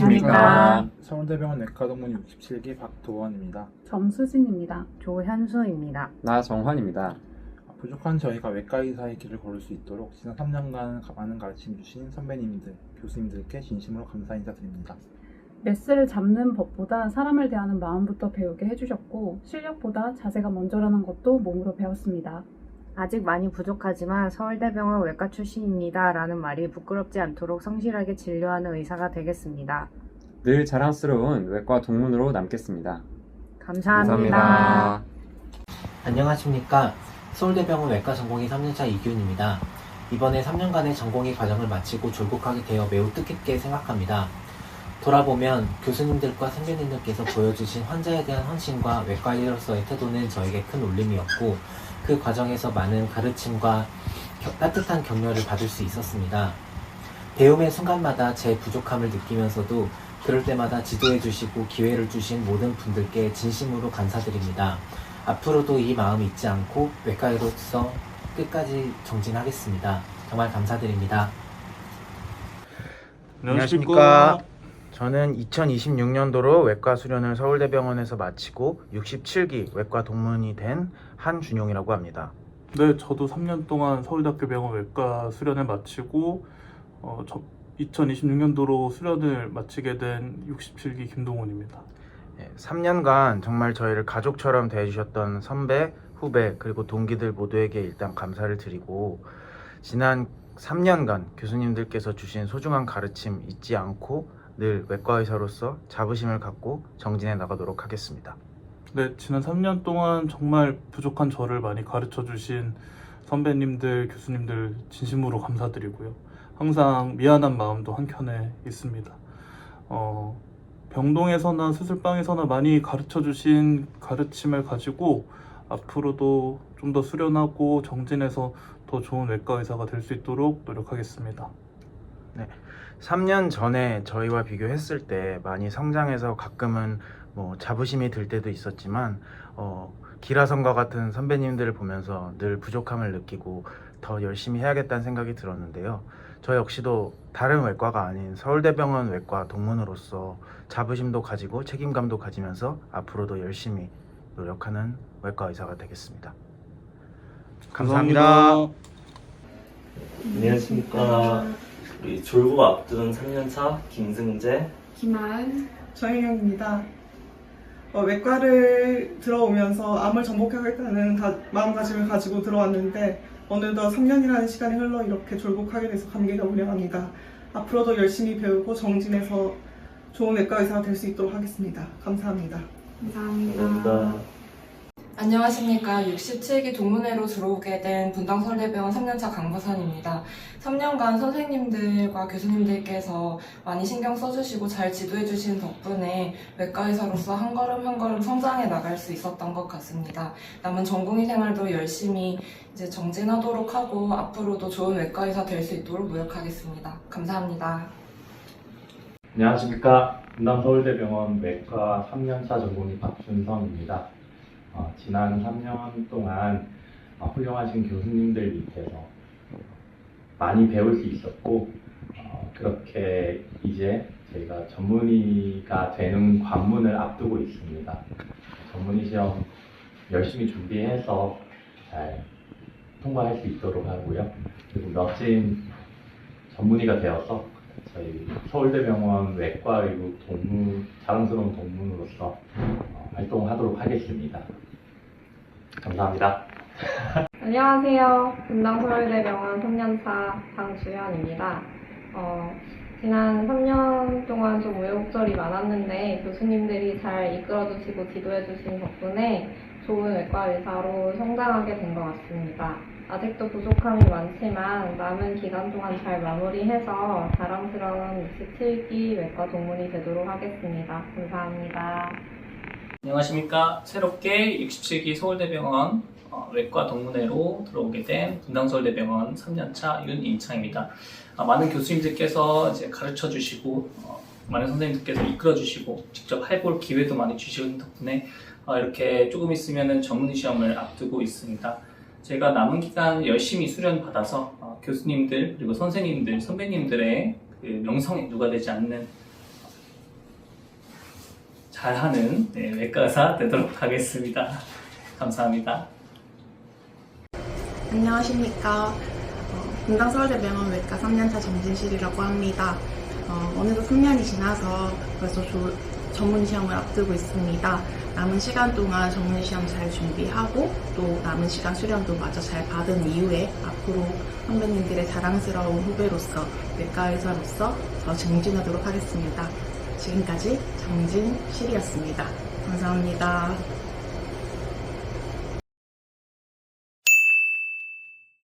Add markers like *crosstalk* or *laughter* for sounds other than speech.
안녕하십니까. 서울대병원 내과동문 67기 박도원입니다. 정수진입니다. 조현수입니다. 나정환입니다. 부족한 저희가 외과 의사의 길을 걸을 수 있도록 지난 3년간 많은 가르침 주신 선배님들, 교수님들께 진심으로 감사 인사드립니다. 메스를 잡는 법보다 사람을 대하는 마음부터 배우게 해주셨고 실력보다 자세가 먼저라는 것도 몸으로 배웠습니다. 아직 많이 부족하지만 서울대병원 외과 출신입니다. 라는 말이 부끄럽지 않도록 성실하게 진료하는 의사가 되겠습니다. 늘 자랑스러운 외과 동문으로 남겠습니다. 감사합니다. 안녕하십니까. 서울대병원 외과 전공의 3년차 이균입니다. 이번에 3년간의 전공의 과정을 마치고 졸국하게 되어 매우 뜻깊게 생각합니다. 돌아보면 교수님들과 선배님들께서 보여주신 환자에 대한 헌신과 외과의로서의 태도는 저에게 큰 울림이었고 그 과정에서 많은 가르침과 겨- 따뜻한 격려를 받을 수 있었습니다. 배움의 순간마다 제 부족함을 느끼면서도 그럴 때마다 지도해 주시고 기회를 주신 모든 분들께 진심으로 감사드립니다. 앞으로도 이 마음 잊지 않고 외과의로서 끝까지 정진하겠습니다. 정말 감사드립니다. 안녕하십니까. 저는 2026년도로 외과 수련을 서울대병원에서 마치고 67기 외과 동문이 된 한준용이라고 합니다. 네, 저도 3년 동안 서울대학교 병원 외과 수련을 마치고 어, 2026년도로 수련을 마치게 된 67기 김동훈입니다. 3년간 정말 저희를 가족처럼 대해주셨던 선배, 후배, 그리고 동기들 모두에게 일단 감사를 드리고 지난 3년간 교수님들께서 주신 소중한 가르침 잊지 않고 늘 외과 의사로서 자부심을 갖고 정진해 나가도록 하겠습니다. 네, 지난 3년 동안 정말 부족한 저를 많이 가르쳐 주신 선배님들, 교수님들 진심으로 감사드리고요. 항상 미안한 마음도 한켠에 있습니다. 어, 병동에서나 수술방에서나 많이 가르쳐 주신 가르침을 가지고 앞으로도 좀 더 수련하고 정진해서 더 좋은 외과 의사가 될 수 있도록 노력하겠습니다. 3년 전에 저희와 비교했을 때 많이 성장해서 가끔은 뭐 자부심이 들 때도 있었지만 어, 기라성과 같은 선배님들을 보면서 늘 부족함을 느끼고 더 열심히 해야겠다는 생각이 들었는데요. 저 역시도 다른 외과가 아닌 서울대병원 외과 동문으로서 자부심도 가지고 책임감도 가지면서 앞으로도 열심히 노력하는 외과 의사가 되겠습니다. 감사합니다. 안녕하십니까. 우리 졸고 앞둔 3년차 김승재. 김한 정혜경입니다. 어, 외과를 들어오면서 암을 정복하겠다는 다- 마음가짐을 가지고 들어왔는데 어느덧 3년이라는 시간이 흘러 이렇게 졸복하게 돼서 감개가 무량합니다. 앞으로도 열심히 배우고 정진해서 좋은 외과 의사가 될 수 있도록 하겠습니다. 감사합니다. 감사합니다. 안녕하십니까. 67기 동문회로 들어오게 된 분당서울대병원 3년차 강부선입니다. 3년간 선생님들과 교수님들께서 많이 신경 써주시고 잘 지도해주신 덕분에 외과의사로서 한 걸음 한 걸음 성장해 나갈 수 있었던 것 같습니다. 남은 전공의 생활도 열심히 이제 정진하도록 하고 앞으로도 좋은 외과의사 될 수 있도록 노력하겠습니다. 감사합니다. 안녕하십니까. 분당 서울대병원 외과 3년차 전공의 박준성입니다. 어, 지난 3년 동안 어, 훌륭하신 교수님들 밑에서 많이 배울 수 있었고, 어, 그렇게 이제 저희가 전문의가 되는 관문을 앞두고 있습니다. 전문의 시험 열심히 준비해서 잘 통과할 수 있도록 하고요. 그리고 멋진 전문의가 되어서 저희 서울대병원 외과 의국 동문 자랑스러운 동문으로서 어, 활동하도록 하겠습니다. 감사합니다. *laughs* 안녕하세요. 분당 서울대병원 3년차 장주현입니다. 어, 지난 3년 동안 좀 우여곡절이 많았는데 교수님들이 잘 이끌어주시고 지도해주신 덕분에 좋은 외과 의사로 성장하게 된 것 같습니다. 아직도 부족함이 많지만 남은 기간 동안 잘 마무리해서 자랑스러운 67기 외과 동문이 되도록 하겠습니다. 감사합니다. 안녕하십니까. 새롭게 67기 서울대병원 어, 외과 동문회로 들어오게 된 분당서울대병원 3년차 윤인창입니다. 아, 많은 교수님들께서 이제 가르쳐 주시고, 어, 많은 선생님들께서 이끌어 주시고, 직접 해볼 기회도 많이 주시는 덕분에 어, 이렇게 조금 있으면 전문의 시험을 앞두고 있습니다. 제가 남은 기간 열심히 수련 받아서 어, 교수님들 그리고 선생님들, 선배님들의 그 명성에 누가 되지 않는 잘하는 네, 외과 의사 되도록 하겠습니다. 감사합니다. 안녕하십니까. 어, 분당 서울대병원 외과 3년차 정진실이라고 합니다. 어, 어느덧 3년이 지나서 벌써 조- 전문 시험을 앞두고 있습니다. 남은 시간 동안 전문 시험 잘 준비하고 또 남은 시간 수련도 마저 잘 받은 이후에 앞으로 선배님들의 자랑스러운 후배로서 외과 의사로서 더 증진하도록 하겠습니다. 지금까지 정진실이었습니다. 감사합니다.